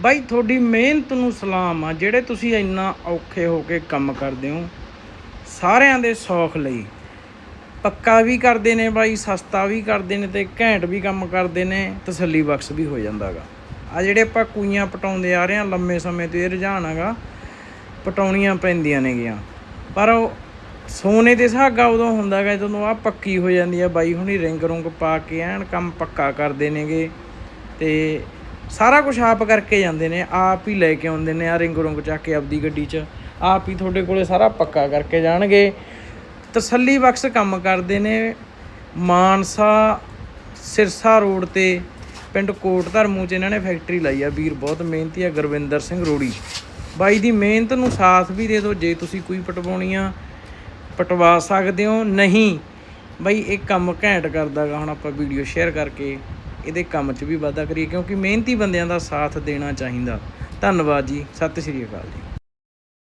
ਬਾਈ, ਤੁਹਾਡੀ ਮਿਹਨਤ ਨੂੰ ਸਲਾਮ ਆ, ਜਿਹੜੇ ਤੁਸੀਂ ਇੰਨਾ ਔਖੇ ਹੋ ਕੇ ਕੰਮ ਕਰਦੇ ਹੋ। ਸਾਰਿਆਂ ਦੇ ਸੌਖ ਲਈ। ਪੱਕਾ ਵੀ ਕਰਦੇ ਨੇ ਬਾਈ, ਸਸਤਾ ਵੀ ਕਰਦੇ ਨੇ ਤੇ ਘੈਂਟ ਵੀ ਕੰਮ ਕਰਦੇ ਨੇ, ਤਸੱਲੀ ਬਖਸ਼ ਵੀ ਹੋ ਜਾਂਦਾਗਾ। ਆ ਜਿਹੜੇ ਆਪਾਂ ਕੂਈਆਂ ਪਟਾਉਂਦੇ ਆ ਰਹੇ ਆ ਲੰਮੇ ਸਮੇਂ ਤੋਂ ਇਹ ਰੁਝਾਨ ਹੈਗਾ, ਪਟਾਉਣੀਆਂ ਪੈਂਦੀਆਂ ਨੇਗੀਆਂ। ਪਰ ਉਹ ਸੋਨੇ ਦੇ ਸੁਹਾਗਾ ਉਦੋਂ ਹੁੰਦਾ ਹੈਗਾ ਜਦੋਂ ਆ ਪੱਕੀ ਹੋ ਜਾਂਦੀ ਆ ਬਾਈ, ਹੁਣੀ ਰਿੰਗ ਰੁੰਗ ਪਾ ਕੇ ਐਨ ਕੰਮ ਪੱਕਾ ਕਰਦੇ ਨੇਗੇ ਤੇ ਸਾਰਾ ਕੁਝ ਆਪ ਕਰਕੇ ਜਾਂਦੇ ਨੇ, ਆਪ ਹੀ ਲੈ ਕੇ ਆਉਂਦੇ ਨੇ ਆ ਰਿੰਗ ਰੁੰਗ ਚੱਕ ਕੇ ਆਪਦੀ ਗੱਡੀ 'ਚ। ਆਪ ਹੀ ਤੁਹਾਡੇ ਕੋਲੇ ਸਾਰਾ ਪੱਕਾ ਕਰਕੇ ਜਾਣਗੇ। ਤਸੱਲੀ ਬਖਸ਼ ਕੰਮ ਕਰਦੇ ਨੇ ਮਾਨਸਾ ਸਿਰਸਾ ਰੋਡ ਤੇ, ਪਿੰਡ ਕੋਟ ਧਰਮੂ ਚ ਇਹਨਾਂ ਨੇ ਫੈਕਟਰੀ ਲਾਈ ਆ ਵੀਰ, ਬਹੁਤ ਮਿਹਨਤੀ ਆ ਗੁਰਵਿੰਦਰ ਸਿੰਘ ਰੋੜੀ। ਬਾਈ ਦੀ ਮਿਹਨਤ ਨੂੰ ਸਾਥ ਵੀ ਦੇ ਦਿਓ, ਜੇ ਤੁਸੀਂ ਕੋਈ ਪਟਵਾਉਣੀ ਆ, ਪਟਵਾ ਸਕਦੇ ਹੋ। ਨਹੀਂ, ਬਾਈ ਇਹ ਕੰਮ ਘੈਂਟ ਕਰਦਾਗਾ ਹੁਣ ਆਪਾਂ ਵੀਡੀਓ ਸ਼ੇਅਰ ਕਰਕੇ। ਇਹਦੇ ਕੰਮ 'ਚ ਵੀ ਵਾਧਾ ਕਰੀਏ, ਕਿਉਂਕਿ ਮਿਹਨਤੀ ਬੰਦਿਆਂ ਦਾ ਸਾਥ ਦੇਣਾ ਚਾਹੀਦਾ। ਧੰਨਵਾਦ ਜੀ, ਸਤਿ ਸ਼੍ਰੀ ਅਕਾਲ ਜੀ।